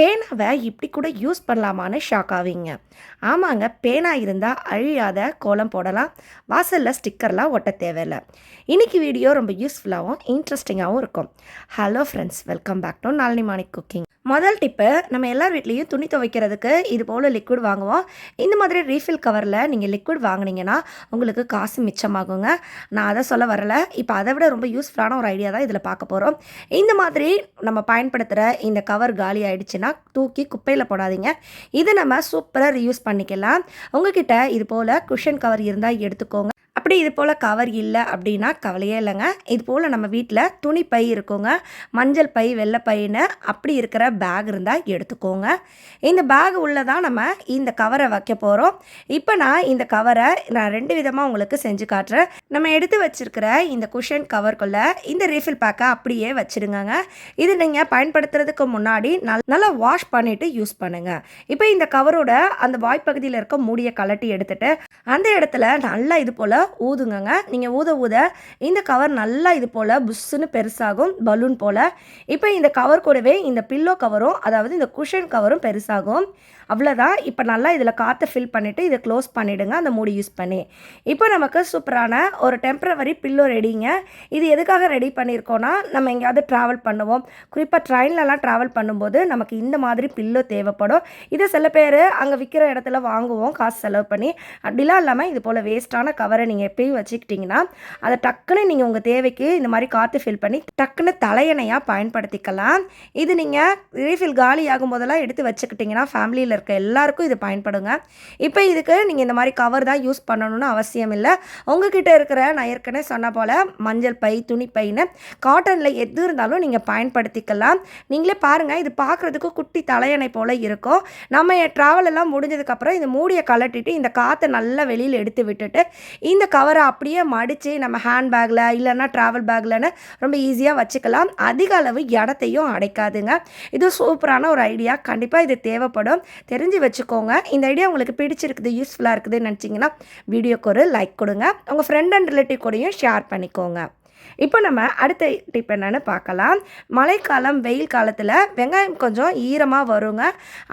பேனாவை இப்படி கூட யூஸ் பண்ணலாமான்னு ஷாக் ஆவீங்க. ஆமாங்க பேனா இருந்தால் அழியாத கோலம் போடலாம் வாசலில் ஸ்டிக்கர்லாம் ஒட்ட தேவையில்ல. இன்னைக்கு வீடியோ ரொம்ப யூஸ்ஃபுல்லாகவும் இன்ட்ரெஸ்டிங்காகவும் இருக்கும். Hello friends welcome back to Nalini Manik cooking முதல் டிப்பு நம்ம எல்லார் வீட்லேயும் துணி துவைக்கிறதுக்கு இது போல் லிக்விட் வாங்குவோம். இந்த மாதிரி ரீஃபில் கவரில் நீங்கள் லிக்விட் வாங்குனீங்கன்னா உங்களுக்கு காசு மிச்சமாகுங்க. நான் அதை சொல்ல வரலை. இப்போ அதை விட ரொம்ப யூஸ்ஃபுல்லான ஒரு ஐடியா தான் இதில் பார்க்க போகிறோம் இந்த மாதிரி நம்ம பயன்படுத்துகிற இந்த கவர் காலி ஆயிடுச்சுன்னா தூக்கி குப்பையில் போடாதீங்க. இது நம்ம சூப்பராக ரியூஸ் பண்ணிக்கலாம். உங்ககிட்ட இது போல் குஷன் கவர் இருந்தால் எடுத்துக்கோங்க. அப்படி இது போல் கவர் இல்லை அப்படின்னா கவலையே இல்லைங்க. இது போல் நம்ம வீட்டில் துணி பை இருக்குங்க. மஞ்சள் பை வெள்ளை பைன்னு அப்படி இருக்கிற பேக் இருந்தால் எடுத்துக்கோங்க. இந்த பேக் உள்ளே தான் நம்ம இந்த கவரை வைக்க போகிறோம் இப்போ நான் இந்த கவரை நான் ரெண்டு விதமாக உங்களுக்கு செஞ்சு காட்டுறேன். நம்ம எடுத்து வச்சிருக்கிற இந்த குஷன் கவருக்குள்ளே இந்த ரீஃபில் பேக்கை அப்படியே வச்சிடுங்கங்க. இது நீங்கள் பயன்படுத்துறதுக்கு முன்னாடி நல் நல்லா வாஷ் பண்ணிவிட்டு யூஸ் பண்ணுங்கள் இப்போ இந்த கவரோட அந்த வாய்ப்பகுதியில் இருக்க மூடியை கலட்டி எடுத்துகிட்டு அந்த இடத்துல நல்லா இது போல் ஊதுங்கங்க. நீங்கள் ஊத ஊத இந்த கவர் நல்லா இது போல் புஷ்ஷுன்னு பெருசாகும் பலூன் போல். இப்போ இந்த கவர் கூடவே இந்த பில்லோ கவரும் அதாவது இந்த குஷன் கவரும் பெருசாகும். அவ்வளோதான் இப்போ நல்லா இதில் காற்றை ஃபில் பண்ணிவிட்டு இதை க்ளோஸ் பண்ணிவிடுங்க அந்த மூடி யூஸ் பண்ணி. இப்போ நமக்கு சூப்பரான ஒரு டெம்ப்ரவரி பில்லோ ரெடிங்க இது எதுக்காக ரெடி பண்ணியிருக்கோன்னா நம்ம எங்கேயாவது ட்ராவல் பண்ணுவோம். குறிப்பாக ட்ரெயின்லலாம் ட்ராவல் பண்ணும்போது நமக்கு இந்த மாதிரி பில்லோ தேவைப்படும். இதை சில பேர் அங்கே விற்கிற இடத்துல வாங்குவோம் காசு செலவு பண்ணி. அப்படிலாம் இல்லாமல் இது போல் வேஸ்ட்டான கவரை நீங்கள் நீங்கள் எப்பயும் வச்சுக்கிட்டிங்கன்னா அதை டக்குன்னு நீங்கள் உங்கள் தேவைக்கு இந்த மாதிரி காற்று ஃபில் பண்ணி டக்குன்னு தலையணையாக பயன்படுத்திக்கலாம். இது நீங்கள் ரீஃபில் காலி ஆகும் போதெல்லாம் எடுத்து வச்சுக்கிட்டிங்கன்னா ஃபேமிலியில் இருக்க எல்லாருக்கும் இது பயன்படுங்க. இப்போ இதுக்கு நீங்கள் இந்த மாதிரி கவர் தான் யூஸ் பண்ணணும்னு அவசியம் இல்லை. உங்ககிட்ட இருக்கிற நான் ஏற்கனவே சொன்ன போல் மஞ்சள் பை துணி பைன்னு காட்டனில் எது இருந்தாலும் நீங்கள் பயன்படுத்திக்கலாம். நீங்களே பாருங்கள் இது பார்க்குறதுக்கு குட்டி தலையணை போல் இருக்கும். நம்ம ட்ராவல் எல்லாம் முடிஞ்சதுக்கப்புறம் இந்த மூடியை கலட்டிட்டு இந்த காற்றை நல்லா வெளியில் எடுத்து விட்டுட்டு இந்த கவரை அப்படியே மடித்து நம்ம ஹேண்ட் பேக்கில் இல்லைன்னா ட்ராவல் பேக்லன்னு ரொம்ப ஈஸியாக வச்சுக்கலாம். அதிக அளவு இடத்தையும் அடைக்காதுங்க. இது சூப்பரான ஒரு ஐடியா கண்டிப்பாக இது தேவைப்படும். தெரிஞ்சு வச்சுக்கோங்க. இந்த ஐடியா உங்களுக்கு பிடிச்சிருக்குது யூஸ்ஃபுல்லாக இருக்குதுன்னு நினச்சிங்கன்னா வீடியோக்கு ஒரு லைக் கொடுங்க. உங்கள் ஃப்ரெண்ட் அண்ட் ரிலேட்டிவ் கூடயும் ஷேர் பண்ணிக்கோங்க. இப்போ நம்ம அடுத்த டிப் என்னென்னு பார்க்கலாம். மழைக்காலம் வெயில் காலத்தில் வெங்காயம் கொஞ்சம் ஈரமாக வருங்க.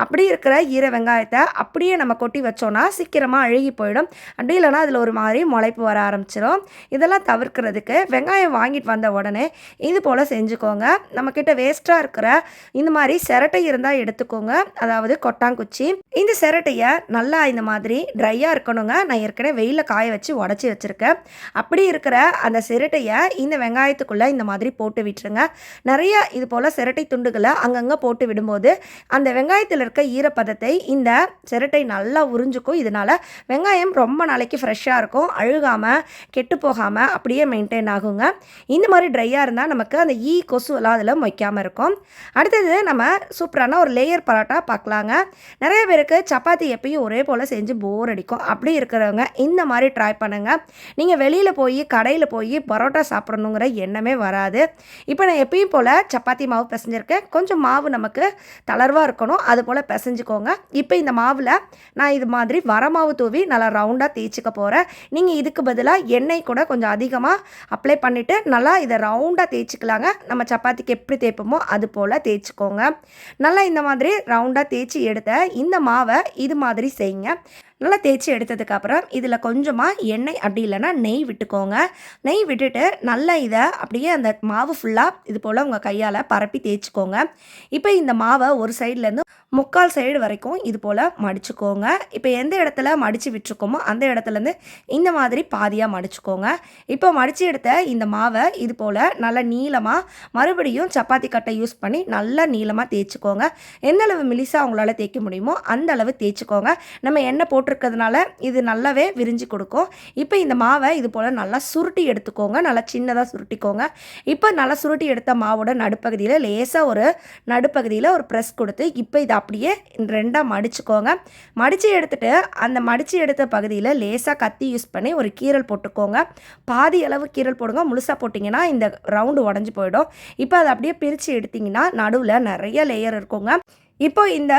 அப்படி இருக்கிற ஈர வெங்காயத்தை அப்படியே நம்ம கொட்டி வச்சோன்னா சீக்கிரமாக அழுகி போயிடும். அப்படி இல்லைன்னா அதில் ஒரு மாதிரி முளைப்பு வர ஆரம்பிச்சிடும் இதெல்லாம் தவிர்க்கிறதுக்கு வெங்காயம் வாங்கிட்டு வந்த உடனே இது போல் செஞ்சுக்கோங்க. நம்மக்கிட்ட வேஸ்ட்டாக இருக்கிற இந்த மாதிரி சிரட்டை இருந்தால் எடுத்துக்கோங்க. அதாவது கொட்டாங்குச்சி. இந்த சிரட்டையை நல்லா இந்த மாதிரி ட்ரையாக இருக்கணுங்க. நான் ஏற்கனவே வெயிலில் காய வச்சு உடச்சி வச்சுருக்கேன். அப்படி இருக்கிற அந்த சிரட்டையை இந்த வெங்காயத்துக்குள்ளே இந்த மாதிரி போட்டு விட்டுருங்க. நிறைய இது போல் சிரட்டை துண்டுகளை அங்கங்கே போட்டு விடும்போது அந்த வெங்காயத்தில் இருக்க ஈரப்பதத்தை இந்த சிரட்டை நல்லா உறிஞ்சுக்கும். இதனால் வெங்காயம் ரொம்ப நாளைக்கு ஃப்ரெஷ்ஷாக இருக்கும். அழுகாமல் கெட்டு போகாமல் அப்படியே மெயின்டைன் ஆகுங்க. இந்த மாதிரி ட்ரையாக இருந்தால் நமக்கு அந்த ஈ கொசு எல்லாம் அதில் மொய்க்காமல் இருக்கும். அடுத்தது நம்ம சூப்பரான ஒரு லேயர் பரோட்டா பார்க்கலாங்க நிறைய பேருக்கு சப்பாத்தி எப்பயும் ஒரே போல் செஞ்சு போர் அடிக்கும். அப்படி இருக்கிறவங்க இந்த மாதிரி ட்ரை பண்ணுங்கள் நீங்கள் வெளியில் போய் கடையில் போய் பரோட்டா சாப்பிடணுங்கிற எண்ணமே வராது. இப்போ நான் எப்பயும் போல் சப்பாத்தி மாவு பிசைஞ்சிருக்கேன். கொஞ்சம் மாவு நமக்கு தளர்வாக இருக்கணும். அது போல் பிசைஞ்சுக்கோங்க. இப்போ இந்த மாவில் நான் இது மாதிரி வர மாவு தூவி நல்லா ரவுண்டாக தேய்ச்சிக்க போகிறேன் நீங்கள் இதுக்கு பதிலாக எண்ணெய் கூட கொஞ்சம் அதிகமாக அப்ளை பண்ணிவிட்டு நல்லா இதை ரவுண்டாக தேய்ச்சிக்கலாங்க. நம்ம சப்பாத்திக்கு எப்படி தேய்ப்போமோ அது போல் தேய்ச்சிக்கோங்க. நல்லா இந்த மாதிரி ரவுண்டாக தேய்ச்சி எடுத்த இந்த மாவை இது மாதிரி செய்யுங்க. நல்லா தேய்ச்சி எடுத்ததுக்கப்புறம் இதில் கொஞ்சமாக எண்ணெய் அப்படி இல்லைன்னா நெய் விட்டுக்கோங்க. நெய் விட்டுட்டு நல்லா இதை அப்படியே அந்த மாவு ஃபுல்லாக இது போல் உங்கள் கையால் பரப்பி தேய்ச்சிக்கோங்க. இப்போ இந்த மாவை ஒரு சைட்லேருந்து முக்கால் சைடு வரைக்கும் இது போல் மடிச்சுக்கோங்க. இப்போ எந்த இடத்துல மடித்து விட்டுருக்கோமோ அந்த இடத்துலேருந்து இந்த மாதிரி பாதியாக மடிச்சுக்கோங்க. இப்போ மடித்து எடுத்த இந்த மாவை இது போல் நல்லா நீளமாக மறுபடியும் சப்பாத்தி கட்டை யூஸ் பண்ணி நல்லா நீளமாக தேய்ச்சிக்கோங்க. எந்த அளவு மிலிசாக உங்களால் தேய்க்க முடியுமோ அந்த அளவு தேய்ச்சிக்கோங்க. நம்ம எண்ணெய் போட்டிருக்கிறதுனால இது நல்லாவே விரிஞ்சு கொடுக்கும். இப்போ இந்த மாவை இது போல் நல்லா சுருட்டி எடுத்துக்கோங்க. நல்லா சின்னதாக சுருட்டிக்கோங்க. இப்போ நல்லா சுருட்டி எடுத்த மாவோட நடுப்பகுதியில் லேசாக ஒரு நடுப்பகுதியில் ஒரு ப்ரெஸ் கொடுத்து இப்போ இதை அப்படியே ரெண்டாக மடிச்சுக்கோங்க. மடித்து எடுத்துட்டு அந்த மடித்து எடுத்த பகுதியில் லேசாக கத்தி யூஸ் பண்ணி ஒரு கீரல் போட்டுக்கோங்க. பாதி அளவு கீரல் போடுங்க. முழுசாக போட்டிங்கன்னா இந்த ரவுண்டு உடஞ்சி போயிடும். இப்போ அதை அப்படியே பிரித்து எடுத்திங்கன்னா நடுவில் நிறைய லேயர் இருக்குங்க. இப்போ இந்த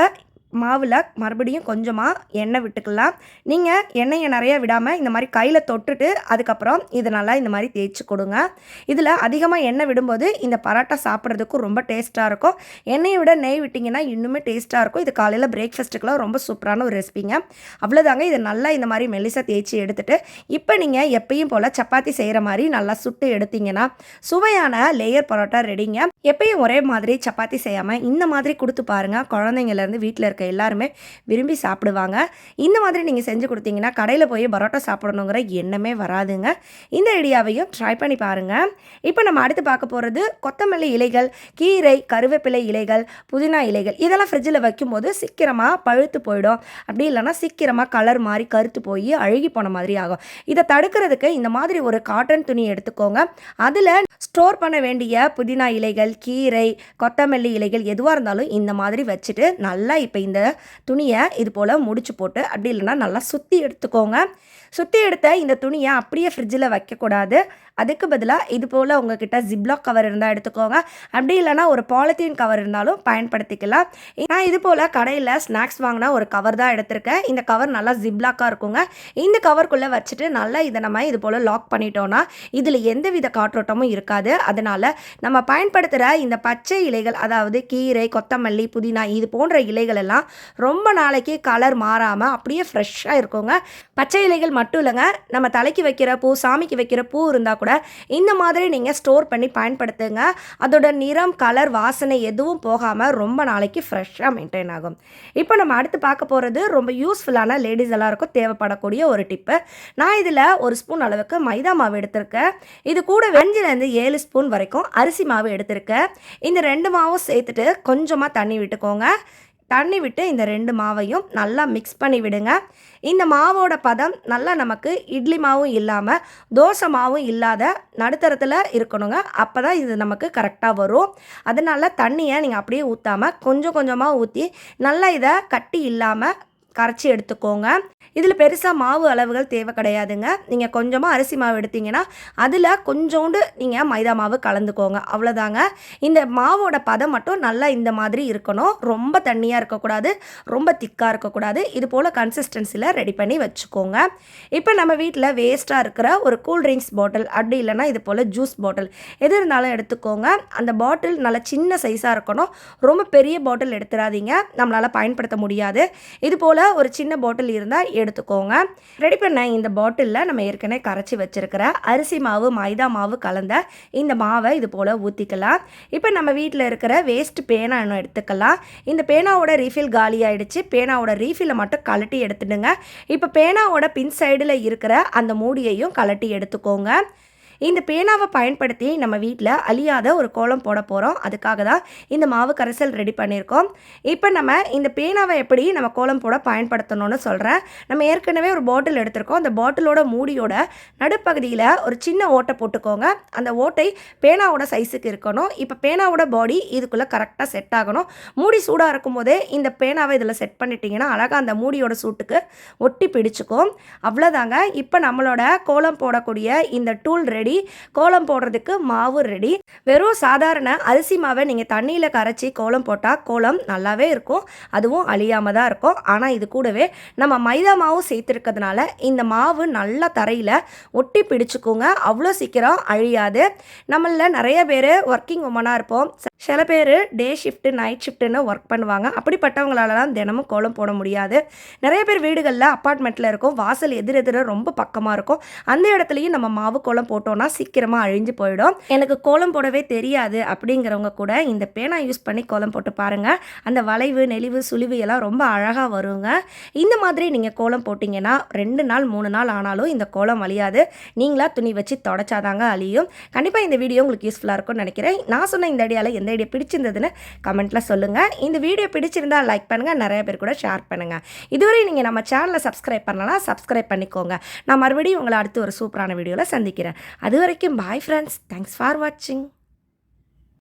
மாவில் மறுபடியும் கொஞ்சமாக எண்ணெய் விட்டுக்கலாம். நீங்கள் எண்ணெயை நிறையா விடாமல் இந்த மாதிரி கையில் தொட்டுட்டு அதுக்கப்புறம் இது நல்லா இந்த மாதிரி தேய்ச்சி கொடுங்க. இதில் அதிகமாக எண்ணெய் விடும்போது இந்த பரோட்டா சாப்பிட்றதுக்கும் ரொம்ப டேஸ்ட்டாக இருக்கும். எண்ணெயை விட நெய் விட்டிங்கன்னா இன்னுமே டேஸ்ட்டாக இருக்கும். இது காலையில் பிரேக்ஃபாஸ்ட்டுக்கெலாம் ரொம்ப சூப்பரான ஒரு ரெசிபிங்க அவ்வளோதாங்க இது நல்லா இந்த மாதிரி மெலிசாக தேய்ச்சி எடுத்துட்டு இப்போ நீங்கள் எப்பயும் போல் சப்பாத்தி செய்கிற மாதிரி நல்லா சுட்டு எடுத்தீங்கன்னா சுவையான லேயர் பரோட்டா ரெடிங்க எப்பயும் ஒரே மாதிரி சப்பாத்தி செய்யாமல் இந்த மாதிரி கொடுத்து பாருங்கள் குழந்தைங்கலேருந்து வீட்டில் இருக்க எல்லாருமே விரும்பி சாப்பிடுவாங்க. இந்த மாதிரி நீங்கள் செஞ்சு கொடுத்தீங்கன்னா கடையில் போய் பரோட்டா சாப்பிடணுங்கிற எண்ணமே வராதுங்க. இந்த ஐடியாவையும் ட்ரை பண்ணி பாருங்கள் இப்போ நம்ம அடுத்து பார்க்க போகிறது கொத்தமல்லி இலைகள் கீரை கருவேப்பிலை இலைகள் புதினா இலைகள். இதெல்லாம் ஃப்ரிட்ஜில் வைக்கும்போது சீக்கிரமாக பழுத்து போயிடும். அப்படி இல்லைன்னா சீக்கிரமாக கலர் மாதிரி கருத்து போய் அழுகி போன மாதிரி ஆகும். இதை தடுக்கிறதுக்கு இந்த மாதிரி ஒரு காட்டன் துணி எடுத்துக்கோங்க. அதில் ஸ்டோர் பண்ண வேண்டிய புதினா இலைகள் கீரை கொத்தமல்லி இலைகள் எதுவாக இருந்தாலும் இந்த மாதிரி வச்சுட்டு நல்லா இப்போ இந்த துணியை இது போல் முடிச்சு போட்டு அப்படி இல்லைன்னா நல்லா சுற்றி எடுத்துக்கோங்க. சுற்றி எடுத்த இந்த துணியை அப்படியே ஃப்ரிட்ஜில் வைக்கக்கூடாது. அதுக்கு பதிலாக இது போல் உங்ககிட்ட ஜிப்லாக் கவர் இருந்தால் எடுத்துக்கோங்க. அப்படி இல்லைனா ஒரு பாலித்தீன் கவர் இருந்தாலும் பயன்படுத்திக்கலாம். நான் இது போல் கடையில் ஸ்நாக்ஸ் வாங்கினா ஒரு கவர் தான் எடுத்திருக்கேன். இந்த கவர் நல்லா ஜிப்லாக்காக இருக்குங்க. இந்த கவருக்குள்ளே வச்சுட்டு நல்லா இதை நம்ம இது போல் லாக் பண்ணிட்டோன்னா இதில் எந்த வித காற்றோட்டமும் இருக்காது. அதனால் நம்ம பயன்படுத்துகிற இந்த பச்சை இலைகள் அதாவது கீரை கொத்தமல்லி புதினா இது போன்ற இலைகள் எல்லாம் ரொம்ப நாளைக்கு கலர் மாறாமல் அப்படியே ஃப்ரெஷ்ஷாக இருக்குங்க. பச்சை இலைகள் மட்டும் இல்லைங்க. நம்ம தலைக்கு வைக்கிற பூ சாமிக்கு வைக்கிற பூ இருந்தால் கூட இந்த மாதிரி நீங்கள் ஸ்டோர் பண்ணி பயன்படுத்துங்க. அதோட நிறம் கலர் வாசனை எதுவும் போகாமல் ரொம்ப நாளைக்கு ஃப்ரெஷ்ஷாக மெயின்டைன் ஆகும். இப்போ நம்ம அடுத்து பார்க்க போகிறது ரொம்ப யூஸ்ஃபுல்லான லேடிஸ் எல்லாருக்கும் தேவைப்படக்கூடிய ஒரு டிப்பு. நான் இதில் ஒரு ஸ்பூன் அளவுக்கு மைதா மாவு எடுத்திருக்கேன். இது கூட வெஞ்சிலேருந்து ஏழு ஸ்பூன் வரைக்கும் அரிசி மாவு எடுத்திருக்கேன். இந்த ரெண்டு மாவும் சேர்த்துட்டு கொஞ்சமாக தண்ணி விட்டுக்கோங்க. தண்ணி விட்டு இந்த ரெண்டு மாவையும் நல்லா மிக்ஸ் பண்ணி விடுங்க. இந்த மாவோட பதம் நல்லா நமக்கு இட்லி மாவும் இல்லாமல் தோசை மாவும் இல்லாத நடுத்தரத்தில் இருக்கணுங்க. அப்போ தான் இது நமக்கு கரெக்டாக வரும். அதனால் தண்ணியை நீங்கள் அப்படியே ஊற்றாமல் கொஞ்சம் கொஞ்சமாக ஊற்றி நல்லா இதை கட்டி இல்லாமல் கரைச்சி எடுத்துக்கோங்க. இதில் பெருசாக மாவு அளவுகள் தேவை கிடையாதுங்க. நீங்கள் கொஞ்சமாக அரிசி மாவு எடுத்தீங்கன்னா அதில் கொஞ்சோண்டு நீங்கள் மைதா மாவு கலந்துக்கோங்க. அவ்வளோதாங்க இந்த மாவோட பதம் மட்டும் நல்லா இந்த மாதிரி இருக்கணும். ரொம்ப தண்ணியாக இருக்கக்கூடாது. ரொம்ப திக்காக இருக்கக்கூடாது. இது போல் கன்சிஸ்டன்சியில் ரெடி பண்ணி வச்சுக்கோங்க. இப்போ நம்ம வீட்டில் வேஸ்ட்டாக இருக்கிற ஒரு கூல் ட்ரிங்க்ஸ் பாட்டில் அப்படி இல்லைன்னா இது போல் ஜூஸ் பாட்டில் எது இருந்தாலும் எடுத்துக்கோங்க. அந்த பாட்டில் நல்லா சின்ன சைஸாக இருக்கணும். ரொம்ப பெரிய பாட்டில் எடுத்துடாதீங்க. நம்மளால் பயன்படுத்த முடியாது. இது போல் ஒரு சின்ன பாட்டில் இருந்தால் எடுத்துக்கோங்க. ரெடி பண்ண இந்த பாட்டிலில் நம்ம ஏற்கனவே கரைச்சி வச்சுருக்கிற அரிசி மாவு மைதா மாவு கலந்த இந்த மாவை இது போல் ஊற்றிக்கலாம் இப்போ நம்ம வீட்டில் இருக்கிற வேஸ்ட் பேனா இன்னும் எடுத்துக்கலாம். இந்த பேனாவோட ரீஃபில் காலி ஆகிடுச்சு பேனாவோட ரீஃபிலை மட்டும் கழட்டி எடுத்துடுங்க. இப்போ பேனாவோட பின் சைடில் இருக்கிற அந்த மூடியையும் கழட்டி எடுத்துக்கோங்க. இந்த பேனாவை பயன்படுத்தி நம்ம வீட்டில் அழியாத ஒரு கோலம் போட போகிறோம் அதுக்காக தான் இந்த மாவு கரைசல் ரெடி பண்ணியிருக்கோம். இப்போ நம்ம இந்த பேனாவை எப்படி நம்ம கோலம் போட பயன்படுத்தணும்னு சொல்கிறேன் நம்ம ஏற்கனவே ஒரு பாட்டில் எடுத்திருக்கோம். அந்த பாட்டிலோட மூடியோட நடுப்பகுதியில் ஒரு சின்ன ஓட்டை போட்டுக்கோங்க. அந்த ஓட்டை பேனாவோட சைஸுக்கு இருக்கணும். இப்போ பேனாவோட பாடி இதுக்குள்ளே கரெக்டாக செட் ஆகணும். மூடி சூடாக இருக்கும் போதே இந்த பேனாவை இதில் செட் பண்ணிட்டீங்கன்னா அழகாக அந்த மூடியோட சூட்டுக்கு ஒட்டி பிடிச்சிக்கும். அவ்வளோதாங்க இப்போ நம்மளோட கோலம் போடக்கூடிய இந்த டூல் ரெடி ரெடி. கோலம் போடுறதுக்கு மாவு ரெடி. வெறும் சாதாரண அரிசி மாவை நீங்கள் தண்ணியில் கரைச்சி கோலம் போட்டால் கோலம் நல்லாவே இருக்கும். அதுவும் அழியாமல் தான் இருக்கும். ஆனால் இது கூடவே நம்ம மைதா மாவும் சேர்த்துருக்கிறதுனால இந்த மாவு நல்லா தரையில் ஒட்டி பிடிச்சிக்கோங்க. அவ்வளோ சீக்கிரம் அழியாது. நம்மளில் நிறைய பேர் ஒர்க்கிங் உமனாக இருப்போம். சில பேர் டே ஷிஃப்ட்டு நைட் ஷிஃப்ட்டுன்னு ஒர்க் பண்ணுவாங்க. அப்படிப்பட்டவங்களாலலாம் தினமும் கோலம் போட முடியாது. நிறைய பேர் வீடுகளில் அப்பார்ட்மெண்ட்டில் இருக்கும். வாசல் எதிர் எதிர ரொம்ப பக்கமாக இருக்கும். அந்த இடத்துலையும் நம்ம மாவு கோலம் போட்டோன்னா சீக்கிரமாக அழிஞ்சு போயிடும். எனக்கு கோலம் போடவே தெரியாது அப்படிங்கிறவங்க கூட இந்த பேனா யூஸ் பண்ணி கோலம் போட்டு பாருங்கள் அந்த வளைவு நெளிவு சுழிவு எல்லாம் ரொம்ப அழகாக வருங்க. இந்த மாதிரி நீங்கள் கோலம் போட்டிங்கன்னா ரெண்டு நாள் மூணு நாள் ஆனாலும் இந்த கோலம் அழியாது. நீங்களாக துணி வச்சு தொடச்சாதாங்க அழியும். கண்டிப்பாக இந்த வீடியோ உங்களுக்கு யூஸ்ஃபுல்லாக இருக்கும்னு நினைக்கிறேன். நான் சொன்ன இந்த ஐடியாவில் எந்த ஐடியா பிடிச்சிருந்ததுன்னு கமெண்ட்டில் சொல்லுங்கள் இந்த வீடியோ பிடிச்சிருந்தால் லைக் பண்ணுங்கள் நிறைய பேர் கூட ஷேர் பண்ணுங்கள் இதுவரை நீங்கள் நம்ம சேனலை சப்ஸ்கிரைப் பண்ணலாம் சப்ஸ்கிரைப் பண்ணிக்கோங்க. நான் மறுபடியும் உங்களை அடுத்து ஒரு சூப்பரான வீடியோவில் சந்திக்கிறேன். அது வரைக்கும் பாய் ஃப்ரெண்ட்ஸ் தேங்க்ஸ் ஃபார் வாட்சிங்